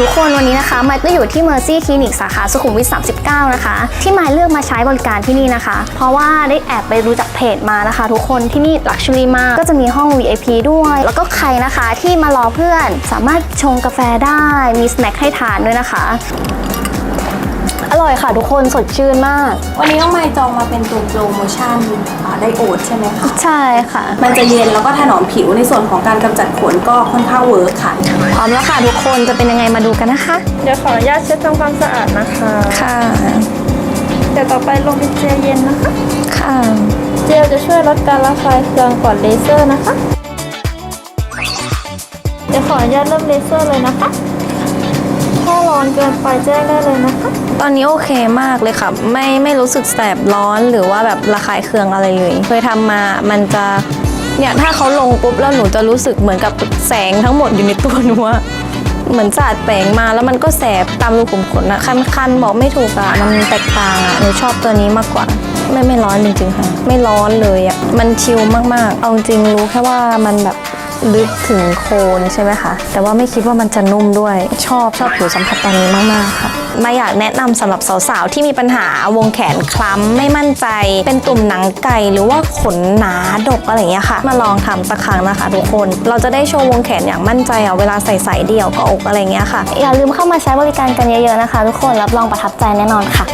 ทุกคนวันนี้นะคะมายก็อยู่ที่ Mercy Clinic สาขาสุขุมวิท 39 นะคะ ที่มายเลือกมาใช้บริการที่นี่นะคะ เพราะว่าได้แอบไปรู้จักเพจมานะคะ ทุกคนที่นี่ลักชัวรี่มาก ก็จะมีห้อง VIP ด้วย แล้วก็ใครนะคะที่มารอเพื่อนสามารถชงกาแฟได้มีสแน็คให้ทานด้วยนะคะ อร่อยค่ะทุกคนสดชื่นมาก วันนี้น้องไมค์จองมาเป็นตัวโปรโมชั่นไดโอทใช่ไหมคะ ใช่ค่ะ มันจะเย็นแล้วก็ถนอมผิวในส่วนของการกำจัดขนก็ค่อนข้างเวิร์คค่ะ พร้อมแล้วค่ะทุกคนจะเป็นยังไงมาดูกันนะคะ เดี๋ยวขออนุญาตเช็ดทำความสะอาดนะคะ ค่ะ เดี๋ยวต่อไปลงเป็นเจลเย็นนะคะ ค่ะ เจลจะช่วยลดการระคายเคืองก่อนเลเซอร์นะคะ เดี๋ยวขออนุญาตเริ่มเลเซอร์เลยนะคะ ถ้าร้อนเกินไปแจ้งได้เลยนะคะ ตอนนี้โอเคมากเลยค่ะ ไม่ไม่รู้สึกแสบร้อนหรือว่าแบบระคายเคืองอะไรเลย เคยทำมามันจะเนี่ยถ้าเขาลงปุ๊บแล้วหนูจะรู้สึกเหมือนกับแสงทั้งหมดอยู่ในตัวหนูอะเหมือนสาดแสงมาแล้วมันก็แสบตามรูขุมขนอะคันๆบอกไม่ถูกอะมันแตกต่างอะหนูชอบตัวนี้มากกว่า ไม่ไม่ร้อนจริงๆค่ะ ไม่ร้อนเลยอะมันชิลมากๆ เอาจริงรู้แค่ว่ามันแบบ ลึกถึงโคนใช่ไหมคะแต่ว่าไม่คิดว่ามันจะนุ่มด้วยชอบชอบผิวสัมผัสตอนนี้มากๆค่ะมาอยากแนะนำสำหรับสาวๆที่มีปัญหาวงแขนคล้ำไม่มั่นใจ เป็นตุ่มหนังไก่หรือว่าขนหนาดกอะไรอย่างเงี้ยค่ะ มาลองทำสักครั้งนะคะทุกคน เราจะได้โชว์วงแขนอย่างมั่นใจอะเวลาใส่สายเดี่ยวกับอกอะไรเงี้ยค่ะ อย่าลืมเข้ามาใช้บริการกันเยอะๆนะคะ ทุกคนรับรองประทับใจแน่นอนค่ะ